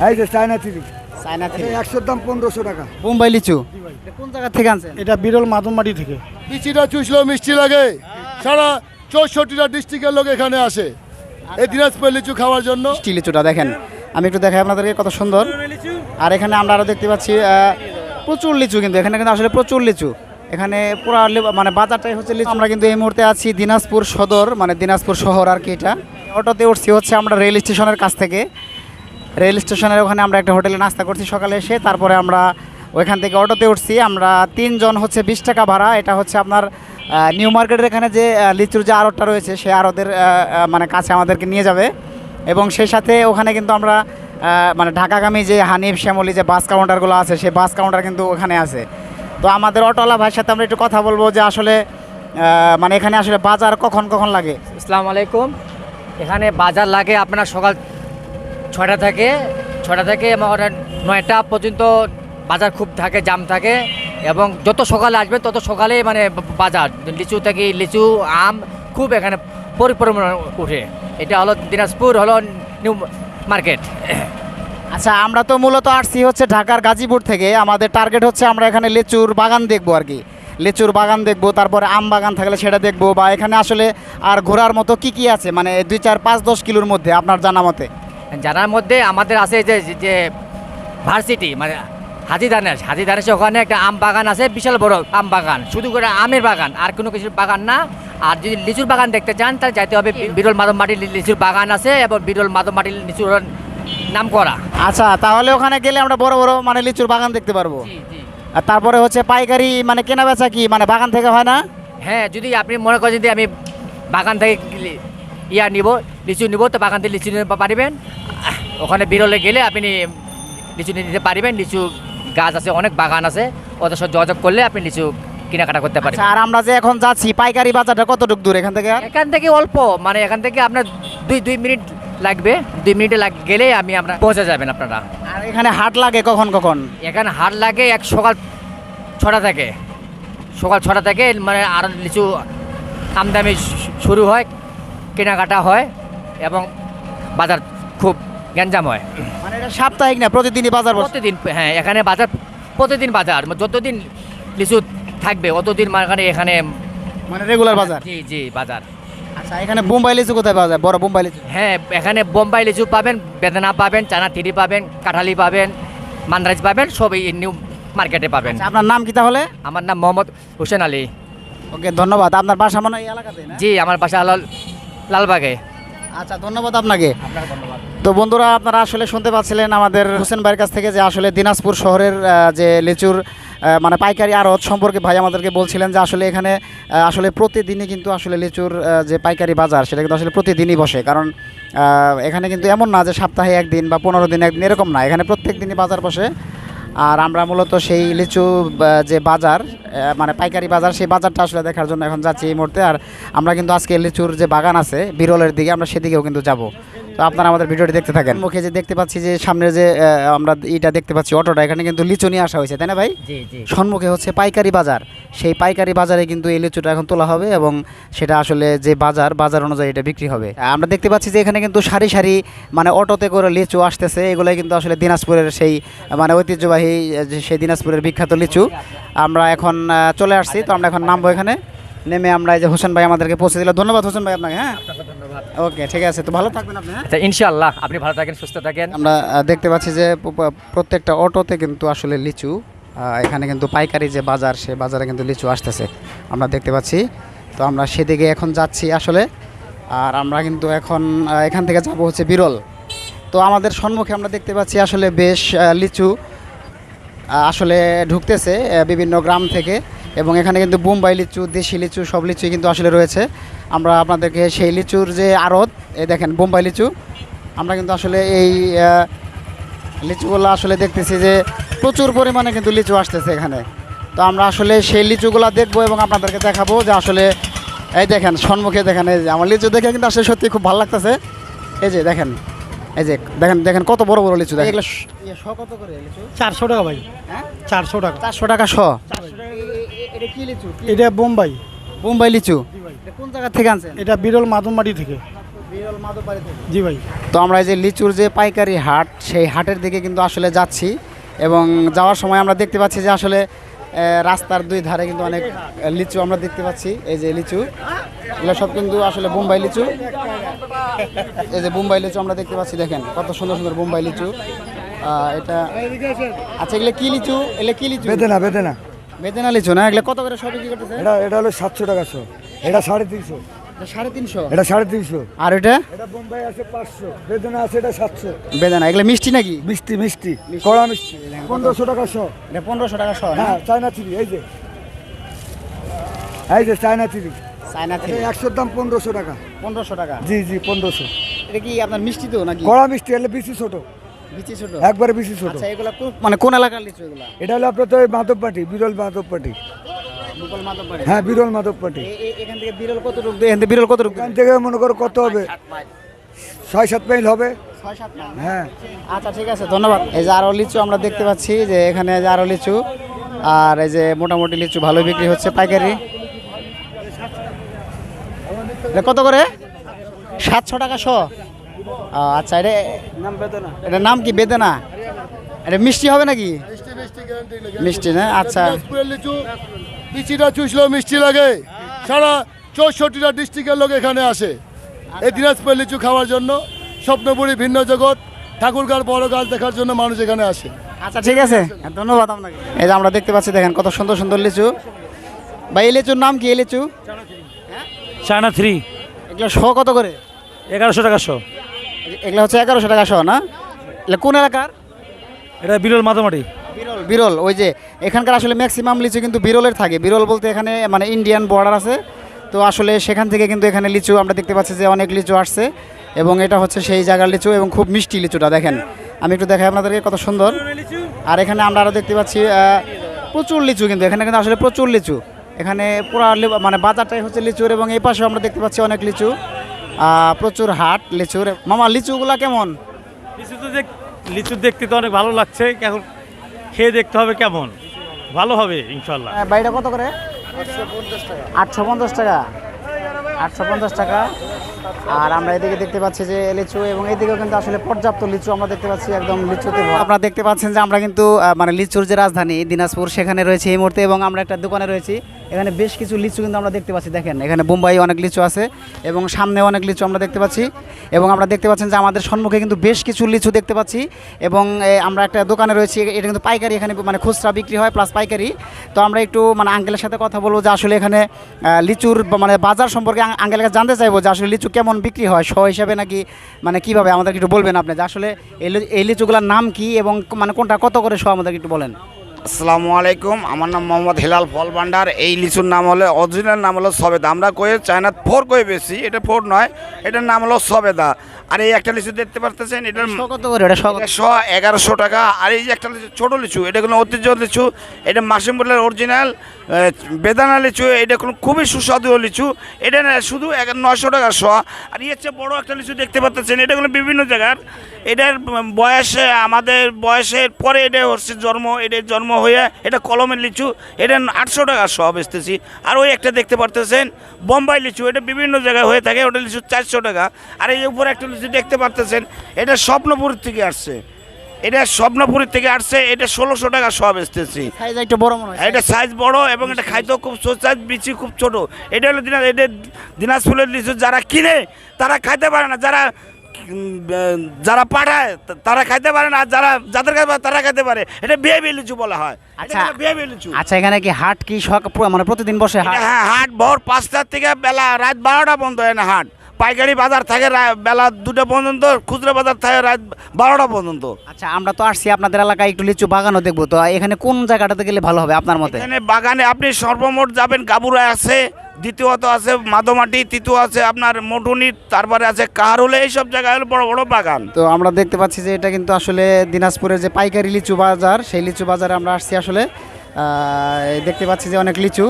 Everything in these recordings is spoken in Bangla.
এই যে চায়না থ্রি চায়না থেকে একশোর দাম পনেরোশো টাকা। বোম্বাই লিচু? কোন জায়গা থেকে আনছেন? এটা বিরল মাদুমাটি থেকে। লিচিটা চুষলেও মিষ্টি লাগে। সারা চৌষট্টিটা ডিস্ট্রিক্টের লোক এখানে আসে। এই দিনাজপুর লিচু খাওয়ার জন্য। মিষ্টি লিচুটা দেখেন। আমি একটু দেখাই আপনাদেরকে কত সুন্দর। আর এখানে আমরা আরও দেখতে পাচ্ছি আহ, প্রচুর লিচু কিন্তু। এখানে কিন্তু আসলে প্রচুর লিচু। এখানে পুরো লি- মানে বাজারটাই হচ্ছে লিচু। আমরা কিন্তু এই মুহূর্তে আছি দিনাজপুর সদর মানে দিনাজপুর শহর আর কি এটা। অটোতে উঠছি হচ্ছে আমরা রেল স্টেশনের কাছ থেকে। রেল স্টেশনের ওখানে আমরা একটা হোটেলে নাস্তা করছি সকালে এসে, তারপরে আমরা ওইখান থেকে অটোতে উঠছি। আমরা তিনজন হচ্ছে বিশ টাকা ভাড়া, এটা হচ্ছে আপনার নিউ মার্কেটের এখানে যে লিচুর যে আড়তটা রয়েছে সেই আড়তের মানে কাছে আমাদেরকে নিয়ে যাবে। এবং সেই সাথে ওখানে কিন্তু আমরা মানে ঢাকাগামী যে হানিফ শ্যামলি যে বাস কাউন্টারগুলো আছে সেই বাস কাউন্টার কিন্তু ওখানে আছে। তো আমাদের অটোওয়ালা ভাইয়ের সাথে আমরা একটু কথা বলব যে আসলে মানে এখানে আসলে বাজার কখন কখন লাগে? আসসালামু আলাইকুম। এখানে বাজার লাগে আপনার সকাল ছয়টা থেকে ছয়টা থেকে মনে নয়টা পর্যন্ত বাজার খুব থাকে, জাম থাকে এবং যত সকালে আসবে তত সকালে মানে বাজার। লিচু থেকে লিচু, আম খুব এখানে পরিপূর্ণ উঠে। এটা হলো দিনাজপুর, হলো নিউ মার্কেট। আচ্ছা আমরা তো মূলত আসছি হচ্ছে ঢাকার গাজীপুর থেকে। আমাদের টার্গেট হচ্ছে আমরা এখানে লিচুর বাগান দেখব আর কি। লিচুর বাগান দেখব, তারপরে আম বাগান থাকলে সেটা দেখব বা এখানে আসলে আর ঘোরার মতো কি কি আছে? মানে দুই, চার, পাঁচ, দশ কিলোর মধ্যে আপনার জানা মতে। জানার মধ্যে আমাদের আছে যে যে ভার্সিটি মানে হাজি দানেশ। হাজি দানেশ ওখানে একটা আম বাগান আছে বিশাল বড় আম বাগান। শুধু করে আমের বাগান আর কোনো কিছুর বাগান না। আর যদি লিচুর বাগান দেখতে চান তাহলে যাইতে হবে বিরল মাধব মাটির লিচুর বাগান আছে এবং বিরল মাধব মাটির লিচুর নাম করা আচ্ছা তাহলে ওখানে গেলে আমরা বড় বড় মানে লিচুর বাগান দেখতে পারব। আর তারপরে হচ্ছে পাইকারি মানে কেনা বেচা কি? মানে বাগান থেকে হয় না? হ্যাঁ যদি আপনি মনে করেন যদি আমি বাগান থেকে ইয়া নিব লিচু নিব তো বাগান থেকে লিচু নিতে পারিবেন? ওখানে বিরলে গেলে আপনি লিচু নিতে পারিবেন। লিচু গাছ আছে অনেক বাগান আছে। ওদের সাথে যোগাযোগ করলে আপনি লিচু কেনাকাটা করতে আচ্ছা পারবেন আর আমরা যে এখন যাচ্ছি পাইকারি বাজারটা কতটুক দূর এখান থেকে এখান থেকে অল্প মানে এখান থেকে আপনার দুই দুই মিনিট লাগবে। দুই মিনিটে লাগ গেলে আমি আপনার পৌঁছে যাবেন আপনারা। আর এখানে হাট লাগে কখন কখন? এখানে হাট লাগে এক সকাল ছটা থেকে। সকাল ছটা থেকে মানে আর লিচু আমদামি শুরু হয় কেনাকাটা হয় এবং বাজার খুব গ্যাঞ্জাম হয় মানে এটা সাপ্তাহিক না প্রতিদিনই বাজার প্রতিদিন হ্যাঁ এখানে বাজার প্রতিদিন বাজার যতদিন লিচু থাকবে অতদিন মানে এখানে মানে রেগুলার বাজার? জি জি বাজার। আচ্ছা এখানে বোম্বাই লিচু কোথায় পাওয়া যায়? বড় বোম্বাই লিচু? হ্যাঁ এখানে বোম্বাই লিচু পাবেন বেদানা পাবেন চানা থিরি পাবেন কাঁঠালি পাবেন মান্দারাজ পাবেন সব এই নিউ মার্কেটে পাবেন। আচ্ছা, আপনার নাম কি তাহলে? আমার নাম মোহাম্মদ হোসেন আলী। ওকে ধন্যবাদ। আপনার বাসা মনে হয় এই এলাকাতে জি আমার বাসা হলো লালবাগে। আচ্ছা ধন্যবাদ আপনাকে। তো বন্ধুরা আপনারা আসলে শুনতে পাচ্ছিলেন আমাদের হোসেন ভাইয়ের কাছ থেকে যে আসলে দিনাজপুর শহরের যে লিচুর মানে পাইকারি আড়ত সম্পর্কে ভাই আমাদেরকে বলছিলেন যে আসলে এখানে আসলে প্রতিদিনই কিন্তু আসলে লিচুর যে পাইকারি বাজার সেটা কিন্তু আসলে প্রতিদিনই বসে। কারণ এখানে কিন্তু এমন না যে সপ্তাহে একদিন বা পনেরো দিন একদিন এরকম না। এখানে প্রত্যেক দিনই বাজার বসে। আর আমরা মূলত সেই লিচু যে বাজার মানে পাইকারি বাজার, সেই বাজারটা আসলে দেখার জন্য এখন যাচ্ছি এই মুহূর্তে। আর আমরা কিন্তু আজকে লিচুর যে বাগান আছে, বিরলের দিকে আমরা সেদিকেও কিন্তু যাব। তো আপনারা আমাদের ভিডিওটি দেখতে থাকেন। মুখে যে দেখতে পাচ্ছি যে সামনে যে আহ, আমরা এটা দেখতে পাচ্ছি অটোটা এখানে কিন্তু লিচু নিয়ে আসা হয়েছে তাই না ভাই? জি জি। সম্মুখে হচ্ছে পাইকারি বাজার। সেই পাইকারি বাজারে কিন্তু এই লিচুটা এখন তোলা হবে এবং সেটা আসলে যে বাজার বাজার অনুযায়ী এটা বিক্রি হবে। আমরা দেখতে পাচ্ছি যে এখানে কিন্তু সারি সারি মানে অটোতে করে লিচু আসতেছে। এগুলোই কিন্তু আসলে দিনাজপুরের সেই মানে ঐতিহ্যবাহী সেই দিনাজপুরের বিখ্যাত লিচু। আমরা এখন চলে আসছি তো আমরা এখন নামবো এখানে। নেমে আমরা এই যে হোসেন ভাই আমাদেরকে পৌঁছে দিল। ধন্যবাদ হোসেন ভাই আপনাকে হ্যাঁ? ওকে ঠিক আছে তো ভালো থাকবেন আপনি আচ্ছা ইনশাআল্লাহ আপনি ভালো থাকেন সুস্থ থাকেন। আমরা দেখতে পাচ্ছি যে প্রত্যেকটা অটোতে কিন্তু আসলে লিচু এখানে কিন্তু পাইকারি যে বাজার সে বাজারে কিন্তু লিচু আসতেছে। আমরা দেখতে পাচ্ছি তো আমরা সেদিকে এখন যাচ্ছি আসলে আর আমরা কিন্তু এখন এখান থেকে যাব হচ্ছে বিরল। তো আমাদের সম্মুখে আমরা দেখতে পাচ্ছি আসলে বেশ লিচু আসলে ঢুকতেছে বিভিন্ন গ্রাম থেকে। এবং এখানে কিন্তু বোম্বাই লিচু দেশি লিচু সব লিচুই কিন্তু আসলে রয়েছে। আমরা আপনাদেরকে সেই লিচুর যে আড়ত এই দেখেন বোম্বাই লিচু। আমরা কিন্তু আসলে এই লিচুগুলো আসলে দেখতেছি যে প্রচুর পরিমাণে কিন্তু লিচু আসতেছে এখানে। তো আমরা আসলে সেই লিচুগুলো দেখব এবং আপনাদেরকে দেখাবো যে আসলে এই দেখেন সম্মুখে দেখেন এই যে আমার লিচু দেখে কিন্তু আসলে সত্যি খুব ভালো লাগতেছে। এই যে দেখেন এই যে দেখেন দেখেন কত বড় বড় লিচু দেখেন। কত করে লিচু? চারশো টাকা ভাই। হ্যাঁ? চারশো টাকা। চারশো টাকা শ। এটা কি লিচু? এটা বোম্বাই। বোম্বাই লিচু? কোন জায়গা থেকে আনছেন? এটা বিরল মাদুমাটি থেকে। বিরল মাদুপাড়ি থেকে। জি ভাই। তো আমরা এই যে লিচুর যে পাইকারি হাট সেই হাটের দিকে কিন্তু আসলে যাচ্ছি এবং যাওয়ার সময় আমরা দেখতে পাচ্ছি যে আসলে রাস্তার দুই ধারে কিন্তু অনেক লিচু আমরা দেখতে পাচ্ছি এই যে লিচু। এগুলো সব কিন্তু আসলে বোম্বাই লিচু। এই যে বোম্বাই লিচু আমরা দেখতে পাচ্ছি দেখেন কত সুন্দর সুন্দর বোম্বাই লিচু। এটা আচ্ছা এগুলো কি লিচু? এগুলো কি লিচু? বেদেনা বেদেনা। বেদেনা লিচু না এগুলো কত করে সব বিক্রি করতেছে? এটা এটা হলো সাতশো টাকা শো। এটা সাড়ে তিনশো। এটা সাড়ে তিনশো? এটা সাড়ে তিনশো। আর এটা? এটা বোম্বাই আছে পাঁচশো। বেদেনা আছে এটা সাতশো। বেদানা এগুলো মিষ্টি নাকি? মিষ্টি মিষ্টি। কড়া মিষ্টি। পনেরোশো টাকা শো। এটা পনেরোশো টাকা শো হ্যাঁ চায়না থ্রি এই যে। এই যে চায়না থ্রি চায়না এটা একশোর দাম পনেরোশো টাকা। পনেরোশো টাকা? জি জি পনেরোশো। এটা কি আপনার মিষ্টি তো নাকি? কড়া মিষ্টি এলে বেশি ছোট। বিচি ছোট? একবারে বেশি ছোট। আচ্ছা এগুলো মানে কোন এলাকার লিচু এগুলা? এটা হলো আপনার তো মাধব পাটি বিরল মাধব পাটি। হ্যাঁ বিরল মাধব পাটি। এখান থেকে বিরল কত রূপ এখান থেকে বিরল কত রূপ এখান থেকে মনে করো কত হবে? ছয় সাত মাইল। হবে। হ্যাঁ। আচ্ছা ঠিক আছে ধন্যবাদ। এই যে আরও লিচু আমরা দেখতে পাচ্ছি যে এখানে যে আরও লিচু আর এই যে মোটামুটি লিচু ভালো বিক্রি হচ্ছে পাইকারি। কত করে? সাতশো টাকা শো। আচ্ছা এটা নাম বেদনা। এটার নাম কি বেদনা? এটা মিষ্টি হবে নাকি? মিষ্টি মিষ্টি না? আচ্ছা। লিচিটা চুষলেও মিষ্টি লাগে। সারা চৌষট্টিটা ডিস্ট্রিক্টের লোক এখানে আসে। এই দিনাজপুরের লিচু খাওয়ার জন্য। স্বপ্নপুরী ভিন্ন জগৎ। ঠাকুরগার বড় গাছ দেখার জন্য মানুষ এখানে আসে। আচ্ছা ঠিক আছে। ধন্যবাদ আপনাকে। এই যে আমরা দেখতে পাচ্ছি দেখেন কত সুন্দর সুন্দর লিচু। ভাই এই লিচুর নাম কি? এই লিচু? China three. এগুলো শো কত করে? এগারোশো টাকা শো। এগুলো হচ্ছে এগারোশো টাকা শো না? এগুলো কোন এলাকার? এটা বিরল মাতামাটি বিরল বিরল। ওই যে এখানকার আসলে ম্যাক্সিমাম লিচু কিন্তু বিরলের থাকে। বিরল বলতে এখানে মানে ইন্ডিয়ান বর্ডার আছে। তো আসলে সেখান থেকে কিন্তু এখানে লিচু আমরা দেখতে পাচ্ছি যে অনেক লিচু আসছে। এবং এটা হচ্ছে সেই জায়গার লিচু এবং খুব মিষ্টি লিচুটা দেখেন। আমি একটু দেখাই আপনাদেরকে কত সুন্দর। আর এখানে আমরা আরও দেখতে পাচ্ছি প্রচুর লিচু কিন্তু। এখানে কিন্তু আসলে প্রচুর লিচু। এখানে পুরা মানে বাজারটাই হচ্ছে লিচুর এবং এই পাশেও আমরা দেখতে পাচ্ছি অনেক লিচু। প্রচুর হাট লিচুর মামা লিচুগুলা কেমন? লিচু তো দেখ লিচু দেখতে তো অনেক ভালো লাগছে এখন খেয়ে দেখতে হবে কেমন। ভালো হবে ইনশাল্লাহ আহ, বাড়িটা কত করে? আটশো পঞ্চাশ টাকা। আটশো পঞ্চাশ টাকা। আর আমরা এদিকে দেখতে পাচ্ছি যে লিচু এবং এদিকেও কিন্তু আসলে পর্যাপ্ত লিচু আমরা দেখতে পাচ্ছি একদম লিচুতে। আপনারা দেখতে পাচ্ছেন যে আমরা কিন্তু মানে লিচুর যে রাজধানী দিনাজপুর, সেখানে রয়েছে এই মুহূর্তে এবং আমরা একটা দোকানে রয়েছি। এখানে বেশ কিছু লিচু কিন্তু আমরা দেখতে পাচ্ছি, দেখেন। এখানে বোম্বাই অনেক লিচু আছে এবং সামনে অনেক লিচু আমরা দেখতে পাচ্ছি। এবং আমরা দেখতে পাচ্ছেন যে আমাদের সম্মুখে কিন্তু বেশ কিছু লিচু দেখতে পাচ্ছি এবং আমরা একটা দোকানে রয়েছি, এটা কিন্তু পাইকারি এখানে মানে খুচরা বিক্রি হয় প্লাস পাইকারি। তো আমরা একটু মানে আঙ্কেলের সাথে কথা বলব যে আসলে এখানে লিচুর মানে বাজার সম্পর্কে আঙ্কেল কাছে জানতে চাইব যে আসলে লিচু কেমন বিক্রি হয় শ হিসাবে নাকি মানে কীভাবে? আমাদেরকে একটু বলবেন আপনি যে আসলে এই এই লিচুগুলোর নাম কি এবং মানে কোনটা কত করে শ আমাদেরকে একটু বলেন। আসসালামু আলাইকুম আমার নাম মোহাম্মদ হেলাল ফল ভান্ডার। এই লিচুর নাম হলো অরিজিনাল নাম হলো সবেদা। আমরা কয়ে চায়নার ফোর কয়ে বেশি এটা ফোর নয় এটার নাম হলো সবেদা। আর এই একটা লিচু দেখতে পারতেছেন এটার কত করে এটা একশো এগারোশো টাকা। আর এই যে একটা লিচু ছোটো লিচু এটা কোনো ঐতিহ্য লিচু এটা মাসিমপুরের অরিজিনাল বেদানা লিচু, এটা কোনো খুবই সুস্বাদু লিচু। এটা শুধু এক নয়শো টাকা শ। আর এর চেয়ে বড়ো একটা লিচু দেখতে পাচ্ছেন, এটা কোনো বিভিন্ন জায়গার। এটার বয়সে, আমাদের বয়সের পরে এটা হচ্ছে জন্ম এটার জন্ম হয়ে এটা কলমের লিচু, এটা আটশো টাকা শ বেচতেছি। আর ওই একটা দেখতে পারতেছেন, বোম্বাই লিচু, এটা বিভিন্ন জায়গায় হয়ে থাকে, ওটা লিচু চারশো টাকা। আর এই উপরে একটা লিচু দেখতে পারতেছেন, এটা স্বপ্নপুর থেকে আসছে। এটা স্বপ্নপুরের থেকে আসছে এটা ষোলোশো টাকা সব একটু বড় মনে হয় এটা সাইজ বড় এবং এটা খাইতেও খুব সাইজ বিচি খুব ছোট। এটা হলো দিনাজ এটা দিনাজপুরের লিচু যারা কিনে তারা খাইতে পারে না। যারা যারা পাঠায় তারা খাইতে পারে না। আর যারা যাদের কাছে তারা খাইতে পারে। এটা বিয়ে বিয়ে লিচু বলা হয়। আচ্ছা। বিয়ে লিচু। আচ্ছা এখানে কি হাট কি মানে প্রতিদিন বসে হাট? হ্যাঁ হাট ভোর পাঁচটার থেকে বেলা রাত বারোটা বন্ধ হয় না হাট। পাইকারি বাজার থাকে বেলা দুটা পর্যন্ত খুচরা বাজার থাকে রাত বারোটা পর্যন্ত। আচ্ছা আমরা তো আসছি আপনাদের এলাকায় একটু লিচু বাগানও দেখব। তো এখানে কোন জায়গাটাতে গেলে ভালো হবে আপনার মতে? এখানে বাগানে আপনি সর্বমোট যাবেন গাবুরা আছে দ্বিতীয়ত আছে মাদমাটি তৃতীয় আছে আপনার মোটুনি তারপরে আছে কাহারুলে এইসব জায়গায় হলো বড় বড় বাগান। তো আমরা দেখতে পাচ্ছি যে এটা কিন্তু আসলে দিনাজপুরের যে পাইকারি লিচু বাজার সেই লিচু বাজারে আমরা আসছি আসলে। দেখতে পাচ্ছি যে অনেক লিচু।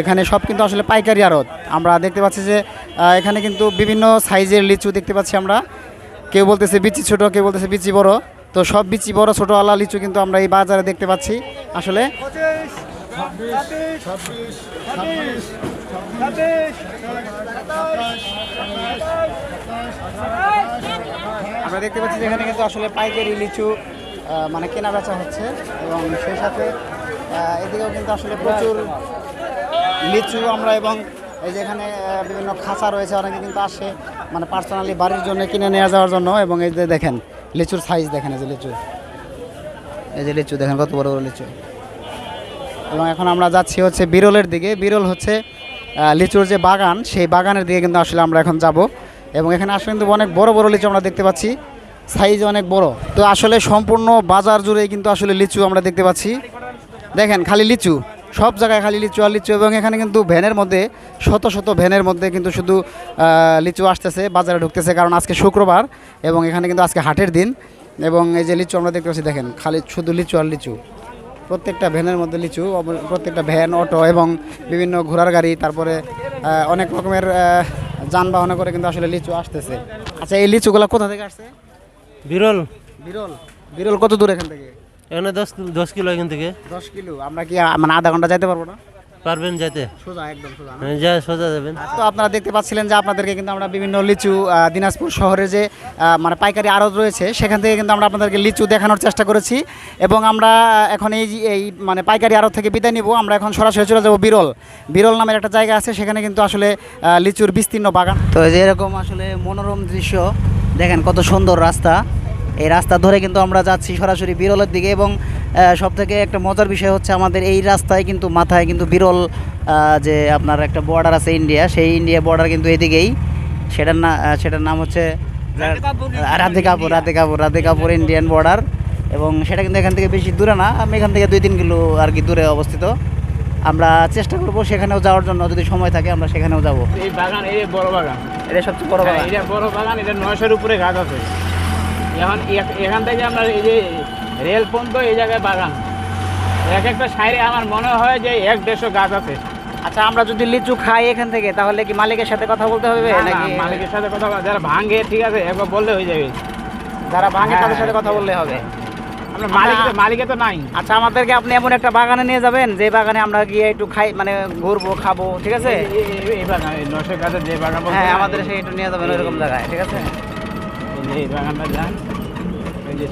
এখানে সব কিন্তু আসলে পাইকারি আড়ত। আমরা দেখতে পাচ্ছি যে এখানে কিন্তু বিভিন্ন সাইজের লিচু দেখতে পাচ্ছি আমরা। কেউ বলতেছে বিচি ছোট, কেউ বলতেছে বিচি বড়। তো সব বিচি বড়, ছোট আলা লিচু কিন্তু আমরা এই বাজারে দেখতে পাচ্ছি। আসলে আমরা দেখতে পাচ্ছি যে এখানে কিন্তু আসলে পাইকারি লিচু মানে কেনা বেচা হচ্ছে। এবং সেই সাথে এদিকেও কিন্তু আসলে প্রচুর লিচু আমরা এবং এই যে এখানে বিভিন্ন খাঁচা রয়েছে, অনেকে কিন্তু আসে মানে পার্সোনালি বাড়ির জন্য কিনে নিয়ে যাওয়ার জন্য, এবং এই যে দেখেন, লিচুর সাইজ দেখেন, এই যে লিচু। এই যে লিচু দেখেন, কত বড় বড় লিচু। এবং এখন আমরা যাচ্ছি হচ্ছে বিরলের দিকে। বিরল হচ্ছে লিচুর যে বাগান, সেই বাগানের দিকে কিন্তু আসলে আমরা এখন যাব। এবং এখানে আসলে কিন্তু অনেক বড় বড় লিচু আমরা দেখতে পাচ্ছি। সাইজ অনেক বড়। তো আসলে সম্পূর্ণ বাজার জুড়ে কিন্তু আসলে লিচু আমরা দেখতে পাচ্ছি। দেখেন, খালি লিচু। সব জায়গায় খালি লিচু আর লিচু এবং এখানে কিন্তু ভ্যানের মধ্যে শত শত ভ্যানের মধ্যে কিন্তু শুধু লিচু আসতেছে বাজারে ঢুকতেছে কারণ আজকে শুক্রবার এবং এখানে কিন্তু আজকে হাটের দিন এবং এই যে লিচু আমরা দেখতে পাচ্ছি দেখেন খালি শুধু লিচু আর লিচু। প্রত্যেকটা ভ্যানের মধ্যে লিচু প্রত্যেকটা ভ্যান অটো এবং বিভিন্ন ঘোড়ার গাড়ি তারপরে অনেক রকমের যানবাহনে করে কিন্তু আসলে লিচু আসতেছে। আচ্ছা এই লিচুগুলো কোথা থেকে আসছে? বিরল। বিরল। বিরল কত দূর এখান থেকে? এখানে দশ দশ কিলো এখান থেকে। দশ কিলো। আমরা কি মানে আধা ঘণ্টা যাইতে পারব না? পারবেন যেতে সোজা একদম সোজা হ্যাঁ, যা সোজা যাবেন। তো আপনারা দেখতে পাচ্ছিলেন যে আপনাদেরকে কিন্তু আমরা বিভিন্ন লিচু দিনাজপুর শহরে যে মানে পাইকারি আড়ত রয়েছে সেখান থেকে কিন্তু আমরা আপনাদেরকে লিচু দেখানোর চেষ্টা করেছি। এবং আমরা এখন এই যে- এই মানে পাইকারি আড়ত থেকে বিদায় নিব। আমরা এখন সরাসরি চলে যাব বিরল। বিরল নামের একটা জায়গা আছে সেখানে কিন্তু আসলে লিচুর বিস্তীর্ণ বাগান। তো এরকম আসলে মনোরম দৃশ্য দেখেন কত সুন্দর রাস্তা। এই রাস্তা ধরে কিন্তু আমরা যাচ্ছি সরাসরি বিরলের দিকে এবং সব থেকে একটা মজার বিষয় হচ্ছে আমাদের এই রাস্তায় কিন্তু মাথায় কিন্তু বিরল যে আপনার একটা বর্ডার আছে ইন্ডিয়া সেই ইন্ডিয়া বর্ডার কিন্তু এদিকেই। সেটার না সেটার নাম হচ্ছে রাধিকাপুর রাধিকাপুর রাধিকাপুর ইন্ডিয়ান বর্ডার এবং সেটা কিন্তু এখান থেকে বেশি দূরে না আমি এখান থেকে দুই তিন কিলো আর কি দূরে অবস্থিত। আমরা চেষ্টা করব সেখানেও যাওয়ার জন্য যদি সময় থাকে আমরা সেখানেও যাব। এই বাগান এই বড় বাগান। এটা সবচেয়ে বড় হ্যাঁ, বাগান। এটা বড় বাগান এটা নয়শোর উপরে গাছ আছে। এখন এখান থেকে আমরা এই যে রেল পর্যন্ত এই জায়গায় বাগান। এক একটা সাইডে আমার মনে হয় যে এক দেড়শো গাছ আছে। আচ্ছা আমরা যদি লিচু খাই এখান থেকে তাহলে কি মালিকের সাথে কথা বলতে হবে নাকি? মালিকের সাথে কথা যারা ভাঙে ঠিক আছে একবার বললে হয়ে যাবে। যারা ভাঙে তাদের হ্যাঁ, সাথে কথা বললে হবে। আমরা মালিক মালিকে তো নাই। আচ্ছা আমাদেরকে আপনি এমন একটা বাগানে নিয়ে যাবেন যে বাগানে আমরা গিয়ে একটু খাই মানে ঘুরবো খাব ঠিক আছে? এই- বাগান নয়শো গাছের যে বাগান হ্যাঁ। আমাদের সেই একটু নিয়ে যাবেন ওইরকম জায়গায় ঠিক আছে? এই যে